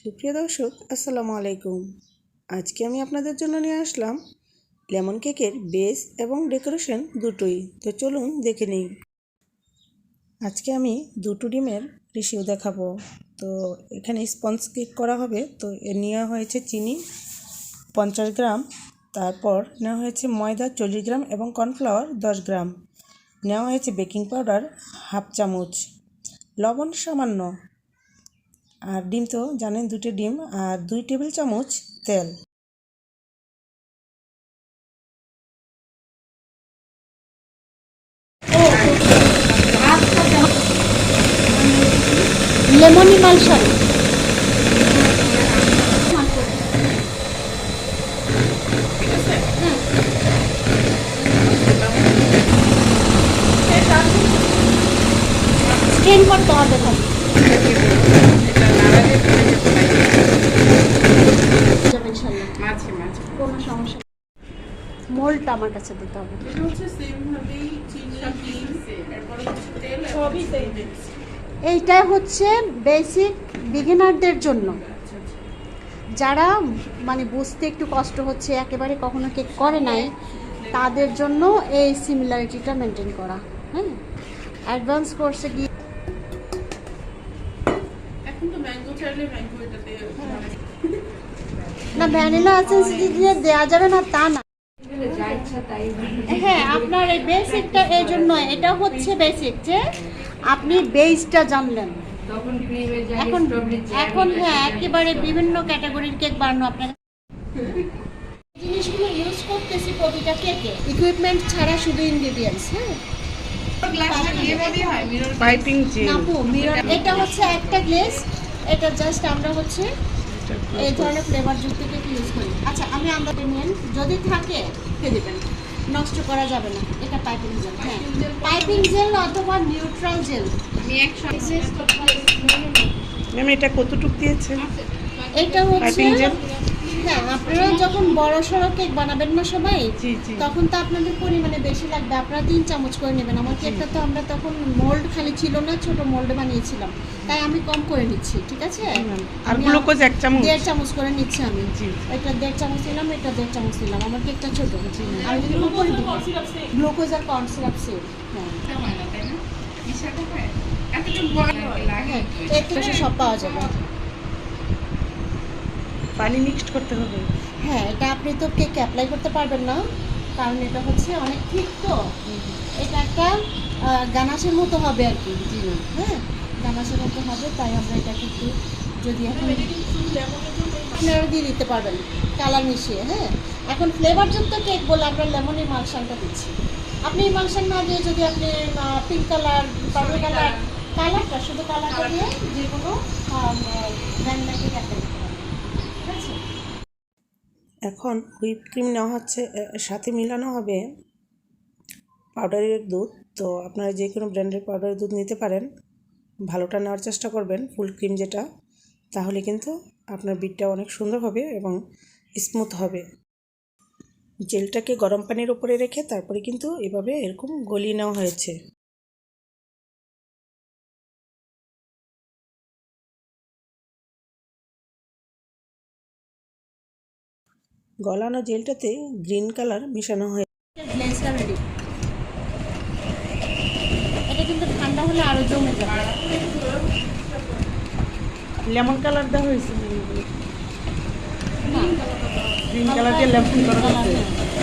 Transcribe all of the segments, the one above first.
সুপ্রিয় দর্শক, আসসালামু আলাইকুম। আজকে আমি আপনাদের জন্য নিয়ে আসলাম লেমন কেকের বেস এবং ডেকোরেশন দুটোই। তো চলুন দেখে নিই। আজকে আমি দুটো ডিমের রেশিও দেখাবো। তো এখানে স্পঞ্জ কেক করা হবে। তো এ নেওয়া হয়েছে চিনি পঞ্চাশ গ্রাম, তারপর নেওয়া হয়েছে ময়দা চল্লিশ গ্রাম এবং কর্নফ্লাওয়ার দশ গ্রাম। নেওয়া হয়েছে বেকিং পাউডার হাফ চামচ। লবণ সামান্য আর ডিম তো জানেন দুটো ডিম আর দুই টেবিল চামচ তেল। লেমনি মালসাই স্ট্রেন করতে হবে খালি যাবে ইনশাল্লাহ মাঝে মাঝে কোনো সমস্যা মোলটা আমার কাছে দিতে হবে। এইটা হচ্ছে বেসিক বিগিনারদের জন্য। যারা মানে বুঝতে একটু কষ্ট হচ্ছে একেবারে কখনো কেক করে নাই তাদের জন্য এই সিমিলারিটিটা মেনটেন করা হ্যাঁ? অ্যাডভান্স কোর্সে গিয়ে এখন তো ম্যাঙ্গো চাইলে ম্যাঙ্গো এটাতে না ভ্যানিলা এসেন্স দিয়ে দেওয়া যাবে না তা না। হ্যাঁ আপনার এই বেসিকটা এই জন্য এটা হচ্ছে বেসিক যে আপনি বেসটা জানলেন। এখন এখন হ্যাঁ একেবারে বিভিন্ন ক্যাটাগরির কেক বানানো আপনার জিনিসগুলো ইউজ করতেছি প্রতিটা কেকে ইকুইপমেন্ট ছাড়া শুধু ইনগ্রেডিয়েন্টস হ্যাঁ? এটা হচ্ছে একটা গ্লেস এটা জাস্ট আমরা হচ্ছে এই ধরনের ফ্লেভার যুক্ত কেক ইউজ করি? আচ্ছা আমি আন্দাজে নিন যদি থাকে খেয়ে দেবেন। নষ্ট করা যাবে না। এটা পাইপিং জেল হ্যাঁ। পাইপিং জেল অথবা নিউট্রাল জেল আমি একসাথে ম্যাম এটা কতটুক দিয়েছেন এটা হচ্ছে? হ্যাঁ আপনারা যখন বড় সড়ো কেক বানাবেন না সবাই তখন তো আপনাদের পরিমাণে বেশি লাগবে। আপনারা তিন চামচ করে নেবেন। আমার কেকটা তো আমরা তখন মোল্ড খালি ছিল না ছোট মোল্ড বানিয়েছিলাম। তাই আমি কম করে নিচ্ছি ঠিক আছে? আর আমি গ্লুকোজ এক চামচ। দেড় চামচ করে নিচ্ছি আমি। এটা দেড় চামচ নিলাম এটা দেড় চামচ নিলাম। আমার কেকটা ছোট। আমি যদি করে দিই। গ্লুকোজ আর কর্ন সিরাপ সেম হ্যাঁ? হ্যাঁ সব পাওয়া যাবে। পানি মিক্সড করতে হবে। হ্যাঁ এটা আপনি তো কেক অ্যাপ্লাই করতে পারবেন না। কারণ এটা হচ্ছে অনেক ঠিক তো। এটা একটা গানাশের মতো হবে আর কি হ্যাঁ গানাশের মতো হবে তাই আমরা এটা কিন্তু যদি এখন আপনারা দিয়ে দিতে পারবেন কালার মিশিয়ে হ্যাঁ? এখন ফ্লেভারযুক্ত কেক বলে আমরা লেমনের মালসানটা দিচ্ছি। আপনি এই মালসান না দিয়ে যদি আপনি পিঙ্ক কালার পার্পল কালার কালারটা শুধু কালারটা দিয়ে যে কোনো ভ্যানিলা কেক অ্যাপ্লাই করতে পারেন ঠিক আছে এখন হুইপ ক্রিম নেওয়া হচ্ছে সাথে মিলানো হবে পাউডারের দুধ। তো আপনারা যে কোনো ব্র্যান্ডের পাউডারের দুধ নিতে পারেন, ভালোটা নেওয়ার চেষ্টা করবেন ফুল ক্রিম যেটা, তাহলে কিন্তু আপনার বিটটা অনেক সুন্দর হবে এবং স্মুথ হবে। জেলটাকে গরম পানির উপরে রেখে তারপরে কিন্তু এভাবে এরকম গলিয়ে নেওয়া হয়েছে। গলানো জেলটাতে গ্রিন কালার মেশানো হয়ে গ্লেজটা রেডি এটা কিন্তু ঠান্ডা হলে আরও জমে যাবে লেমন কালার দেওয়া হয়েছে। গ্রিন কালার দিয়ে লেমন কালার হয়েছে নেই।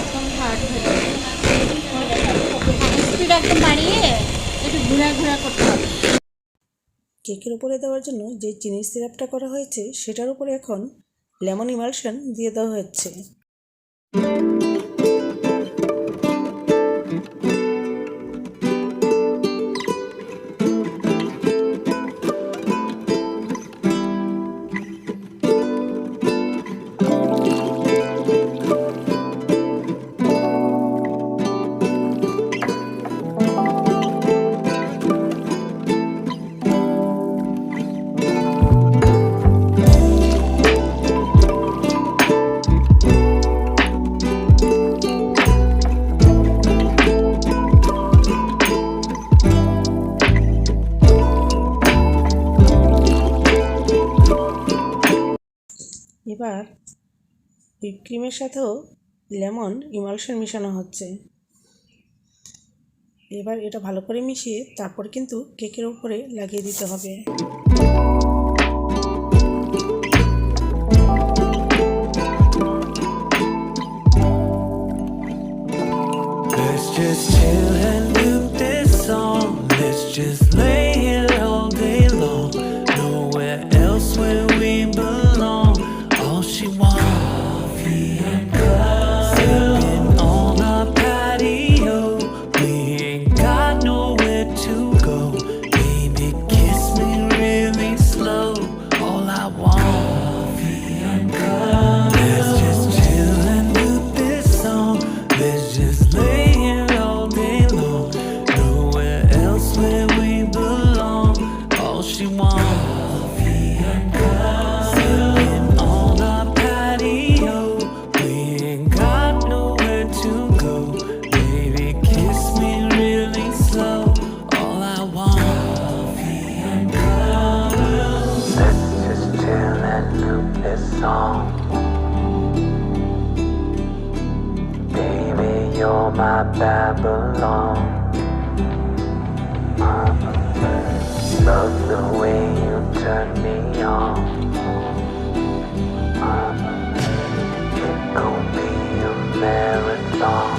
একদম hard হয়ে যাবে। স্পিড একদম বাড়িয়ে একটু ঘুরা ঘুরা করতে হবে কেকের উপরে দেওয়ার জন্য যে চিনির সিরাপটা করা হয়েছে, সেটার উপরে এখন লেমন ইমালশন দিয়ে দেওয়া হচ্ছে এবার হুইপ ক্রিমের সাথেও লেমন ইমালশন মেশানো হচ্ছে এবার এটা ভালো করে মিশিয়ে তারপর কিন্তু কেকের উপরে লাগিয়ে দিতে হবে Let's just chill and loop this song. Let's just lay my Babylon. Love the way you turn me on. It gon' be a marathon.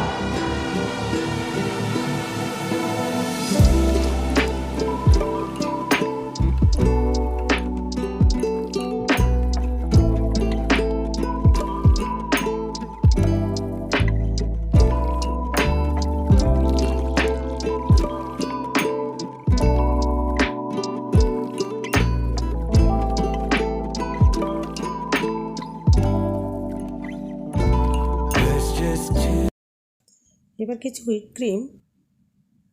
এবার কিছু হুইপ ক্রিম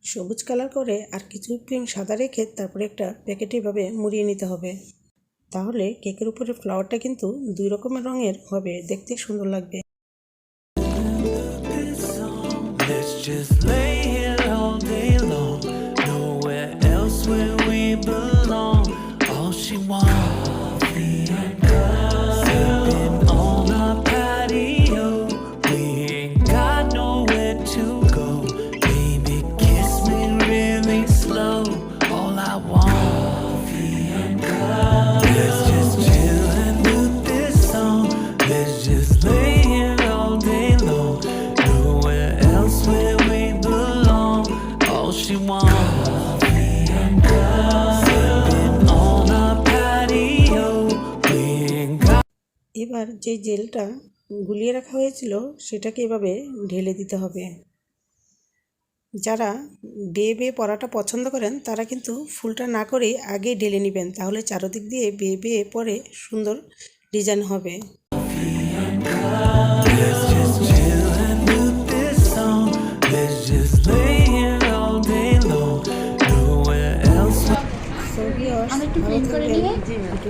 সবুজ কালার করে আর কিছু হুইপ ক্রিম সাদা রেখে তারপরে একটা প্যাকেটে এভাবে মুড়িয়ে নিতে হবে। তাহলে কেকের উপরে ফ্লাওয়ারটা কিন্তু দুই রকমের রঙের হবে। দেখতে সুন্দর লাগবে। This song. এবার যে জেলটা গুলিয়ে রাখা হয়েছিল, সেটাকে এভাবে ঢেলে দিতে হবে। যারা বেয়ে বেয়ে পরাটা পছন্দ করেন, তারা কিন্তু ফুলটা না করে আগেই ঢেলে নেবেন। তাহলে চারোদিক দিয়ে বেয়ে বেয়ে পরে সুন্দর ডিজাইন হবে।